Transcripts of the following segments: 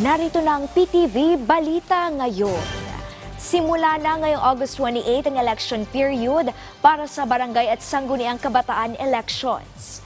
Narito na ang PTV Balita ngayon. Simula na ngayong August 28 ang election period para sa barangay at sangguniang kabataan elections.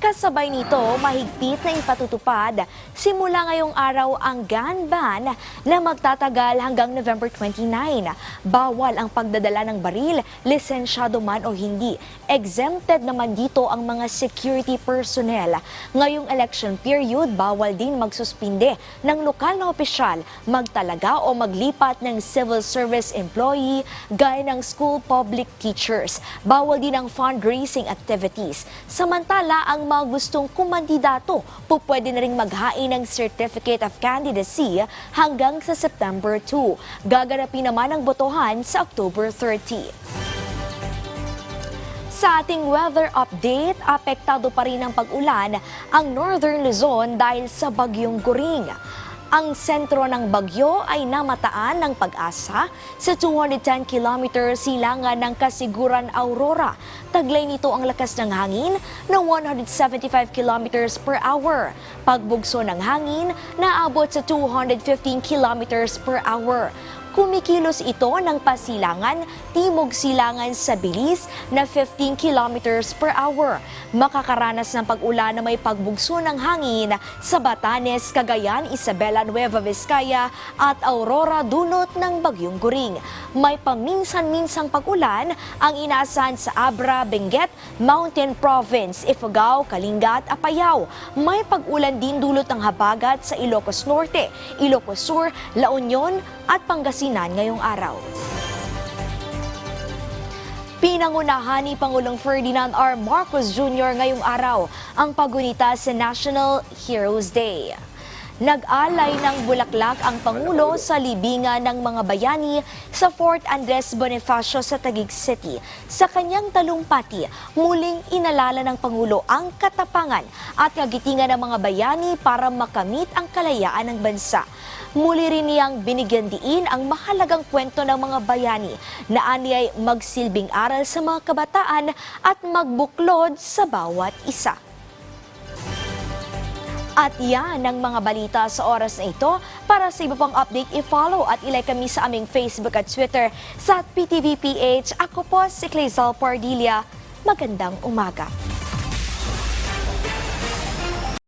Kasabay nito, mahigpit na ipatutupad simula ngayong araw ang gun ban na magtatagal hanggang November 29. Bawal ang pagdadala ng baril, lisensyado man o hindi. Exempted naman dito ang mga security personnel. Ngayong election period, bawal din magsuspinde ng lokal na opisyal, magtalaga o maglipat ng civil service employee gaya ng school public teachers. Bawal din ang fundraising activities. Samantala, ang mga gustong kumandidato po pwede na rin maghain ng Certificate of Candidacy hanggang sa September 2. Gaganapin naman ang botohan sa October 30. Sa ating weather update, apektado pa rin ng pag-ulan ang Northern Luzon dahil sa bagyong Goring. Ang sentro ng bagyo ay namataan ng pag-asa sa 210 km silangan ng Kasiguran, Aurora. Taglay nito ang lakas ng hangin na 175 km per hour. Pagbugso ng hangin naabot sa 215 km per hour. Kumikilos ito ng pasilangan, timog silangan sa bilis na 15 kilometers per hour. Makakaranas ng pag-ulan na may pagbugso ng hangin sa Batanes, Cagayan, Isabela, Nueva Vizcaya at Aurora dulot ng Bagyong Guring. May paminsan-minsang pag-ulan ang inaasahan sa Abra, Benguet, Mountain Province, Ifugao, Kalinga at Apayao. May pag-ulan din dulot ng habagat sa Ilocos Norte, Ilocos Sur, La Union at Pangasinan ngayong araw. Pinangunahan ni Pangulong Ferdinand R. Marcos Jr. ngayong araw ang pagunita sa National Heroes Day. Nag-alay ng bulaklak ang Pangulo sa libingan ng mga bayani sa Fort Andres Bonifacio sa Taguig City. Sa kanyang talumpati, muling inalala ng Pangulo ang katapangan at kagitingan ng mga bayani para makamit ang kalayaan ng bansa. Muli rin niyang binigyan diin ang mahalagang kwento ng mga bayani na aniyay magsilbing aral sa mga kabataan at magbuklod sa bawat isa. At yan ang mga balita sa oras na ito. Para sa iba pang update, i-follow at ilike kami sa aming Facebook at Twitter sa PTVPH. Ako po si Clazel Pardilla. Magandang umaga.